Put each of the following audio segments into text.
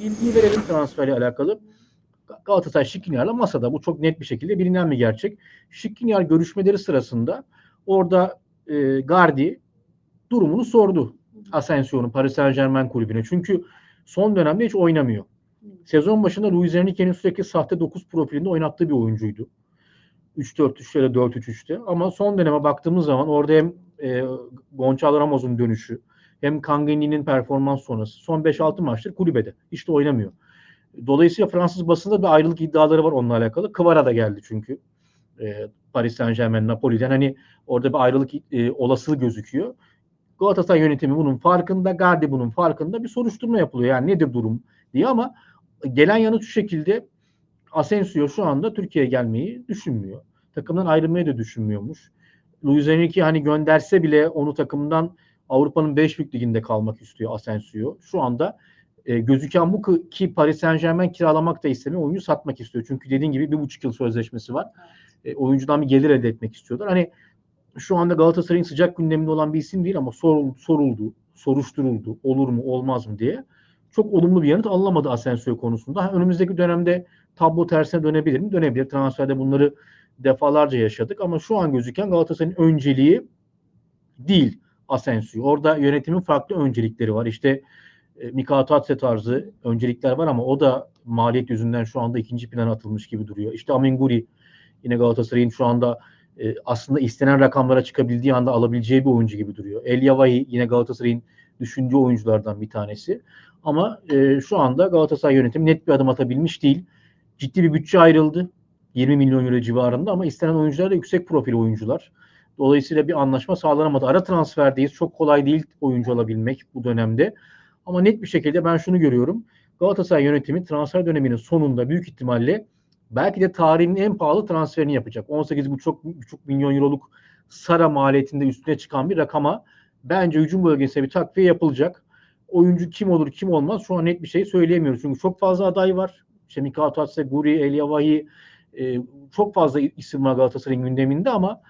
bilgiyi verelim transferle alakalı. Galatasaray Şikrinyar'la masada. Bu çok net bir şekilde bilinen bir gerçek. Şikrinyar görüşmeleri sırasında orada e, Gardi durumunu sordu. Asensio'nun Paris Saint Germain kulübüne. Çünkü son dönemde hiç oynamıyor. Sezon başında Luis Enrique'nin sürekli sahte 9 profilinde oynattığı bir oyuncuydu. 3-4-3'te ya da 4-3-3'te. Ama son döneme baktığımız zaman orada hem e, Gonçalo Ramos'un dönüşü hem Kangani'nin performans sonrası son 5-6 maçtır kulübede. İşte oynamıyor. Dolayısıyla Fransız basında bir ayrılık iddiaları var onunla alakalı. Kıvara da geldi çünkü. E, Paris Saint Germain, Napoli'den hani orada bir ayrılık e, olasılığı gözüküyor. Galatasaray yönetimi bunun farkında, Gardi bunun farkında bir soruşturma yapılıyor. Yani nedir durum diye ama gelen yanıt şu şekilde Asensio şu anda Türkiye'ye gelmeyi düşünmüyor. Takımdan ayrılmayı da düşünmüyormuş. Luis Enrique hani gönderse bile onu takımdan Avrupa'nın 5 büyük liginde kalmak istiyor Asensio. Şu anda e, gözüken bu ki Paris Saint Germain kiralamak da istemiyor. Oyuncu satmak istiyor. Çünkü dediğin gibi bir buçuk yıl sözleşmesi var. E, oyuncudan bir gelir elde etmek istiyorlar. Hani şu anda Galatasaray'ın sıcak gündeminde olan bir isim değil ama soruldu, soruldu soruşturuldu. Olur mu olmaz mı diye. Çok olumlu bir yanıt alınamadı Asensio konusunda. Önümüzdeki dönemde tablo tersine dönebilir mi? Dönebilir. Transferde bunları defalarca yaşadık ama şu an gözüken Galatasaray'ın önceliği değil Asensio. Orada yönetimin farklı öncelikleri var. İşte e, Mika Tatse tarzı öncelikler var ama o da maliyet yüzünden şu anda ikinci plana atılmış gibi duruyor. İşte Aminguri yine Galatasaray'ın şu anda e, aslında istenen rakamlara çıkabildiği anda alabileceği bir oyuncu gibi duruyor. El Yavahi yine Galatasaray'ın düşündüğü oyunculardan bir tanesi. Ama e, şu anda Galatasaray yönetimi net bir adım atabilmiş değil. Ciddi bir bütçe ayrıldı. 20 milyon euro civarında ama istenen oyuncular da yüksek profil oyuncular. Dolayısıyla bir anlaşma sağlanamadı. Ara transferdeyiz. Çok kolay değil oyuncu alabilmek bu dönemde. Ama net bir şekilde ben şunu görüyorum. Galatasaray yönetimi transfer döneminin sonunda büyük ihtimalle belki de tarihin en pahalı transferini yapacak. 18,5 milyon euroluk Sara maliyetinde üstüne çıkan bir rakama bence hücum bölgesine bir takviye yapılacak. Oyuncu kim olur kim olmaz şu an net bir şey söyleyemiyoruz. Çünkü çok fazla aday var. İşte Mika Tatse, Guri, Elyavahi e, çok fazla isim var Galatasaray'ın gündeminde ama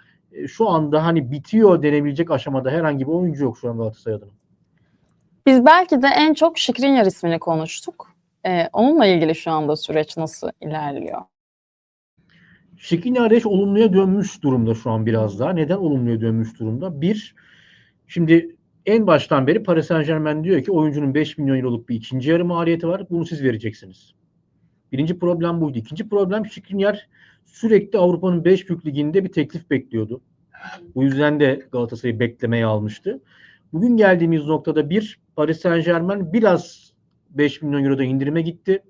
şu anda hani bitiyor denebilecek aşamada herhangi bir oyuncu yok şu an Galatasaray adına. Biz belki de en çok Şikrinyar ismini konuştuk. Ee, onunla ilgili şu anda süreç nasıl ilerliyor? Şikrinyar Reş olumluya dönmüş durumda şu an biraz daha. Neden olumluya dönmüş durumda? Bir, şimdi en baştan beri Paris Saint Germain diyor ki oyuncunun 5 milyon euroluk bir ikinci yarı maliyeti var. Bunu siz vereceksiniz. Birinci problem buydu. İkinci problem Şikrinyar sürekli Avrupa'nın 5 büyük liginde bir teklif bekliyordu. Bu yüzden de Galatasaray'ı beklemeye almıştı. Bugün geldiğimiz noktada bir Paris Saint Germain biraz 5 milyon euroda indirime gitti.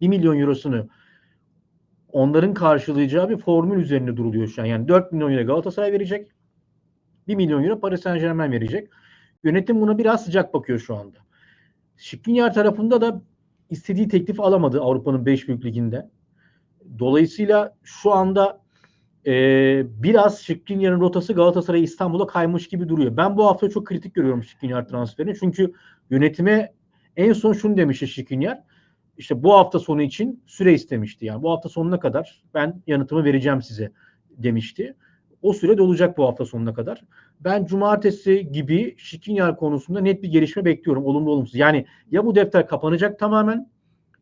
1 milyon eurosunu onların karşılayacağı bir formül üzerinde duruluyor şu an. Yani 4 milyon euro Galatasaray verecek. 1 milyon euro Paris Saint Germain verecek. Yönetim buna biraz sıcak bakıyor şu anda. Şikrinyar tarafında da istediği teklifi alamadı Avrupa'nın 5 büyük liginde. Dolayısıyla şu anda e, biraz Şikrinyar'ın rotası Galatasaray İstanbul'a kaymış gibi duruyor. Ben bu hafta çok kritik görüyorum Şikrinyar transferini. Çünkü yönetime en son şunu demişti Şikrinyar. İşte bu hafta sonu için süre istemişti. Yani bu hafta sonuna kadar ben yanıtımı vereceğim size demişti. O süre dolacak bu hafta sonuna kadar. Ben cumartesi gibi Şikrinyar konusunda net bir gelişme bekliyorum. Olumlu olumsuz. Yani ya bu defter kapanacak tamamen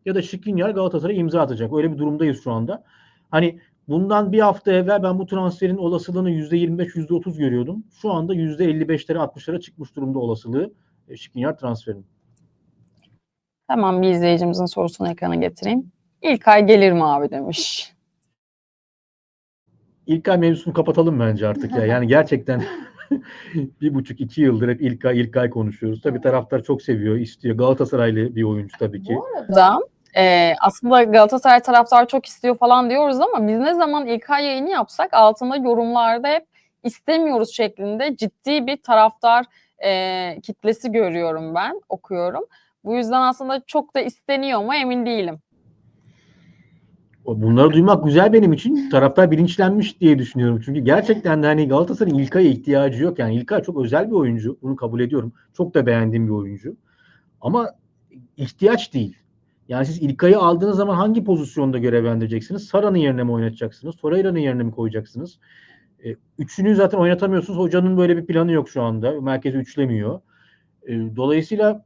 ya da Şikrinyar Galatasaray'a imza atacak. Öyle bir durumdayız şu anda. Hani bundan bir hafta evvel ben bu transferin olasılığını %25, %30 görüyordum. Şu anda %55'lere 60'lara çıkmış durumda olasılığı Şikrinyar transferinin. Hemen bir izleyicimizin sorusunu ekrana getireyim. İlk ay gelir mi abi demiş. İlk ay mevzusunu kapatalım bence artık ya. Yani gerçekten bir buçuk iki yıldır hep ilk ay ilk ay konuşuyoruz. Tabii taraftar çok seviyor, istiyor. Galatasaraylı bir oyuncu tabii ki. Bu arada e, aslında Galatasaray taraftar çok istiyor falan diyoruz ama biz ne zaman ilk ay yayını yapsak altında yorumlarda hep istemiyoruz şeklinde ciddi bir taraftar e, kitlesi görüyorum ben, okuyorum. Bu yüzden aslında çok da isteniyor mu emin değilim. Bunları duymak güzel benim için. Taraftar bilinçlenmiş diye düşünüyorum. Çünkü gerçekten de hani Galatasaray'ın İlkay'a ihtiyacı yok. Yani İlkay çok özel bir oyuncu. Bunu kabul ediyorum. Çok da beğendiğim bir oyuncu. Ama ihtiyaç değil. Yani siz İlkay'ı aldığınız zaman hangi pozisyonda görevlendireceksiniz? Sara'nın yerine mi oynatacaksınız? Torreira'nın yerine mi koyacaksınız? E, üçünü zaten oynatamıyorsunuz. Hocanın böyle bir planı yok şu anda. Merkezi üçlemiyor. E, dolayısıyla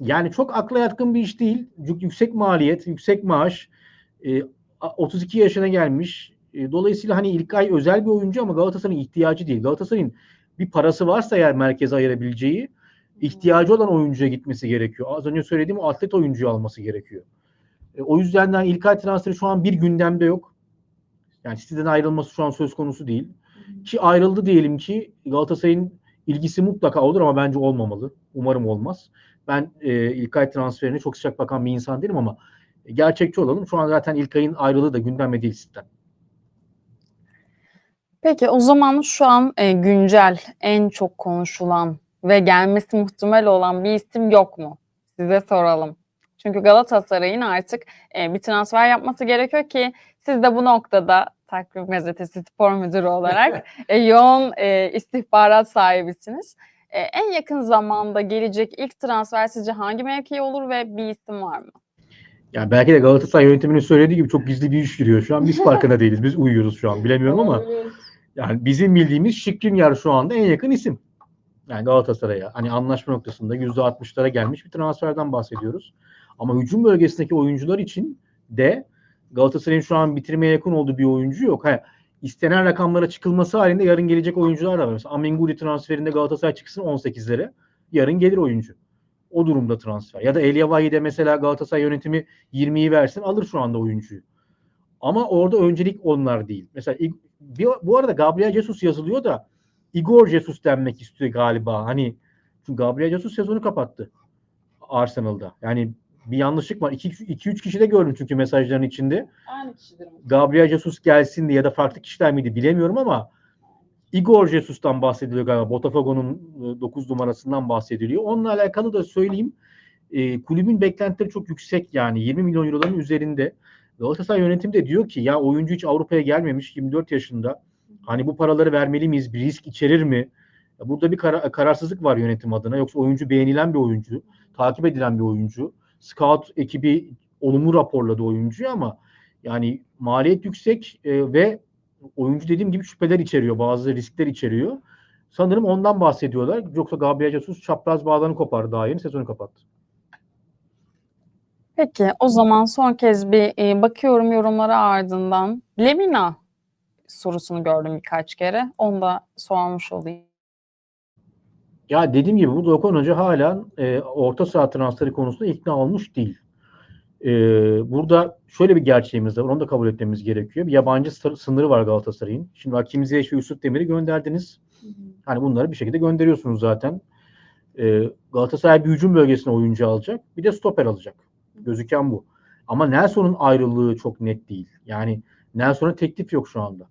Yani çok akla yatkın bir iş değil. Yüksek maliyet, yüksek maaş. E, 32 yaşına gelmiş. E, dolayısıyla hani İlkay özel bir oyuncu ama Galatasaray'ın ihtiyacı değil. Galatasaray'ın bir parası varsa eğer merkeze ayırabileceği ihtiyacı olan oyuncuya gitmesi gerekiyor. Az önce söylediğim o atlet oyuncuyu alması gerekiyor. E, o yüzden de İlkay transferi şu an bir gündemde yok. Yani City'den ayrılması şu an söz konusu değil. Ki ayrıldı diyelim ki Galatasaray'ın ilgisi mutlaka olur ama bence olmamalı. Umarım olmaz. Ben e, İlkay transferine çok sıcak bakan bir insan değilim ama gerçekçi olalım. Şu an zaten İlkay'ın ayrılığı da gündemde değil City'den. Peki o zaman şu an e, güncel en çok konuşulan ve gelmesi muhtemel olan bir isim yok mu? Size soralım. Çünkü Galatasaray'ın artık e, bir transfer yapması gerekiyor ki siz de bu noktada Takvim Gazetesi spor müdürü olarak e, yoğun e, istihbarat sahibisiniz. E, en yakın zamanda gelecek ilk transfer sizce hangi mevki olur ve bir isim var mı? Yani belki de Galatasaray yönetiminin söylediği gibi çok gizli bir iş yürüyor şu an. Biz farkında değiliz. Biz uyuyoruz şu an. Bilemiyorum ama yani bizim bildiğimiz Şikrinyar şu anda en yakın isim. Yani Galatasaray'a hani anlaşma noktasında %60'lara gelmiş bir transferden bahsediyoruz. Ama hücum bölgesindeki oyuncular için de Galatasaray'ın şu an bitirmeye yakın olduğu bir oyuncu yok. Ha, istenen rakamlara çıkılması halinde yarın gelecek oyuncular da var. Mesela Amenguri transferinde Galatasaray çıksın 18'lere. Yarın gelir oyuncu. O durumda transfer. Ya da Elyavay'de mesela Galatasaray yönetimi 20'yi versin alır şu anda oyuncuyu. Ama orada öncelik onlar değil. Mesela bu arada Gabriel Jesus yazılıyor da Igor Jesus denmek istiyor galiba. Hani çünkü Gabriel Jesus sezonu kapattı Arsenal'da. Yani bir yanlışlık var. 2-3 kişi de gördüm çünkü mesajların içinde. Aynı kişidir. Gabriel Jesus gelsin diye ya da farklı kişiler miydi bilemiyorum ama Igor Jesus'tan bahsediliyor galiba. Botafogo'nun 9 numarasından bahsediliyor. Onunla alakalı da söyleyeyim. E, kulübün beklentileri çok yüksek yani. 20 milyon euroların üzerinde. Galatasaray yönetimi de diyor ki ya oyuncu hiç Avrupa'ya gelmemiş 24 yaşında. Hani bu paraları vermeli miyiz? Bir risk içerir mi? Burada bir kar- kararsızlık var yönetim adına. Yoksa oyuncu beğenilen bir oyuncu, takip edilen bir oyuncu. Scout ekibi olumlu raporladı oyuncuyu ama yani maliyet yüksek e, ve oyuncu dediğim gibi şüpheler içeriyor, bazı riskler içeriyor. Sanırım ondan bahsediyorlar. Yoksa Gabriel Jesus çapraz bağlarını kopardı daha yeni sezonu kapattı. Peki o zaman son kez bir e, bakıyorum yorumlara ardından. Lemina sorusunu gördüm birkaç kere. Onu da sormuş olayım. Ya dediğim gibi burada Okan Hoca hala e, orta saha transferi konusunda ikna olmuş değil. E, burada şöyle bir gerçeğimiz var. Onu da kabul etmemiz gerekiyor. Bir yabancı sınırı var Galatasaray'ın. Şimdi Hakim Ziyech ve Yusuf Demir'i gönderdiniz. Hani bunları bir şekilde gönderiyorsunuz zaten. E, Galatasaray bir hücum bölgesine oyuncu alacak. Bir de stoper alacak. Gözüken bu. Ama Nelson'un ayrılığı çok net değil. Yani Nelson'a teklif yok şu anda.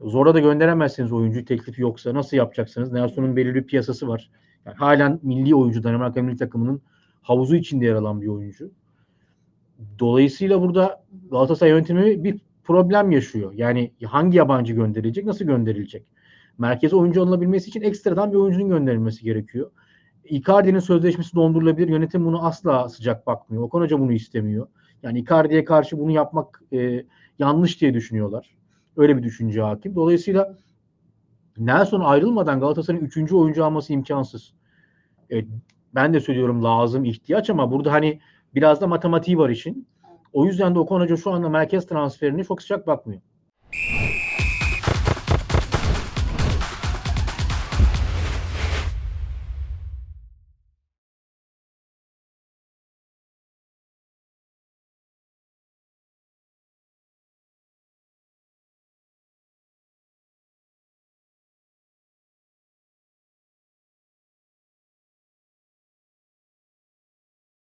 Zora da gönderemezsiniz oyuncu teklifi yoksa. Nasıl yapacaksınız? Nelson'un belirli bir piyasası var. Yani halen milli oyuncu Danimarka milli takımının havuzu içinde yer alan bir oyuncu. Dolayısıyla burada Galatasaray yönetimi bir problem yaşıyor. Yani hangi yabancı gönderilecek, nasıl gönderilecek? Merkeze oyuncu alınabilmesi için ekstradan bir oyuncunun gönderilmesi gerekiyor. Icardi'nin sözleşmesi dondurulabilir. Yönetim bunu asla sıcak bakmıyor. Okan Hoca bunu istemiyor. Yani Icardi'ye karşı bunu yapmak e, yanlış diye düşünüyorlar. Öyle bir düşünce hakim. Dolayısıyla Nelson ayrılmadan Galatasaray'ın üçüncü oyuncu alması imkansız. Evet, ben de söylüyorum lazım, ihtiyaç ama burada hani biraz da matematiği var işin. O yüzden de Okan Hoca şu anda merkez transferini çok sıcak bakmıyor.